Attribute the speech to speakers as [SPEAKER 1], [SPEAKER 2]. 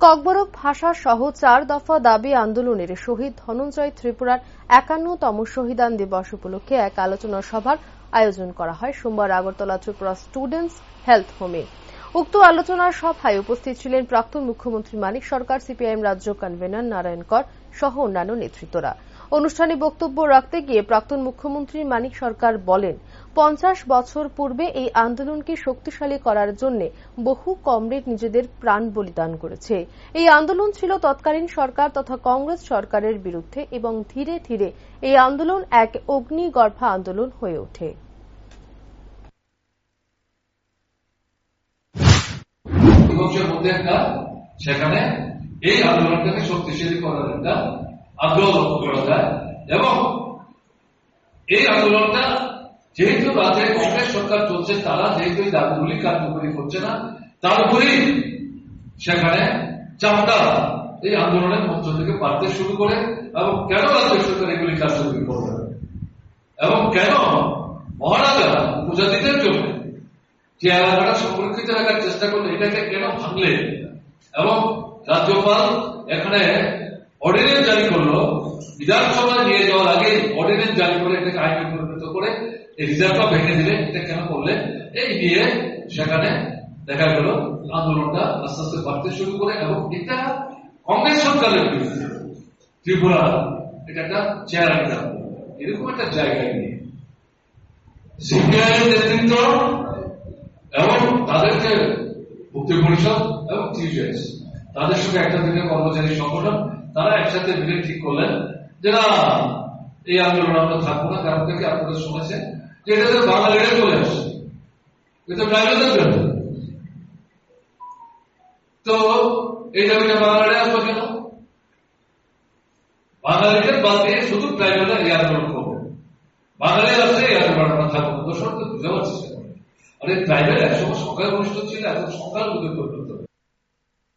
[SPEAKER 1] ককবরক ভাষা সহ চার দফা দাবি আন্দোলনের শহীদ ধনঞ্জয় ত্রিপুরার একান্নতম শহীদান দিবস উপলক্ষে এক আলোচনা সভার আয়োজন করা হয় সোমবার আগরতলা ত্রিপুরা স্টুডেন্টস হেলথ হোমে। উক্ত আলোচনার সভায় উপস্থিত ছিলেন প্রাক্তন মুখ্যমন্ত্রী মানিক সরকার, সিপিআইএম রাজ্য কনভেনর নারায়ণ কর সহ অন্যান্য নেতৃত্বরা। অনুষ্ঠানে বক্তব্য রাখতে গিয়ে প্রাক্তন মুখ্যমন্ত্রী মানিক সরকার বলেন, পঞ্চাশ বছর পূর্বে এই আন্দোলনকে শক্তিশালী করার জন্য বহু কমরেড নিজেদের প্রাণ বলিদান করেছে। এই আন্দোলন ছিল তৎকালীন সরকার তথা কংগ্রেস সরকারের বিরুদ্ধে এবং ধীরে ধীরে এই আন্দোলন এক অগ্নিগর্ভা আন্দোলন হয়ে ওঠে।
[SPEAKER 2] সেখানে এই আন্দোলনটাকে শক্তিশালী করার একটা আগ্রহ শুরু করে এবং কেন রাজ্য সরকার এগুলি কার্যকরী করবে এবং কেন মহারাজা উপজাতিদের জন্য যে এলাকাটা সংরক্ষিত রাখার চেষ্টা করলে, এটাকে কেন ভাঙলে? এবং রাজ্যপাল এখানে অর্ডিনেন্স জারি করল বিধানসভায় নিয়ে যাওয়ার আগে অর্ডিনেন্স জারি করে এটাকে আইনে পরিণত করে এই রিজার্ভটা ভেঙে দিলে, এটা কেন করলে? এই নিয়ে সেখানে দেখা গেল আন্দোলনটা আস্তে আস্তে বাড়তে শুরু করে এবং এটা কংগ্রেস সরকারের বিরুদ্ধে, ত্রিপুরা, এটা একটা চেয়ার এরকম একটা জায়গায় নিয়ে। সিপিআইএম নেতৃত্ব এবং তাদের যে মুক্তি পরিষদ এবং টিউজেস তাদের সঙ্গে একটা দিনের কর্মচারী সংগঠন, তারা একসাথে মিলে ঠিক করলেন যে না, এই আন্দোলন আমরা থাকব না, কারণ থেকে আপনারা শুনেছেন যে এটা তো বাঙালিরা চলে আসছে। এটা ট্রাইবেলদের জন্য। তো এই দাবিটা বাঙালিরা আসবে কেন? বাঙালিদের বাদ দিয়ে শুধু ট্রাইবেলরা এই আন্দোলন করবে। বাঙালি আসলে এই আন্দোলন আমরা থাকব দোষর তো বুঝতে পারছি আর আরে ট্রাইবেল একসময় অনুষ্ঠিত ছিল, এখন বুঝে পর্যন্ত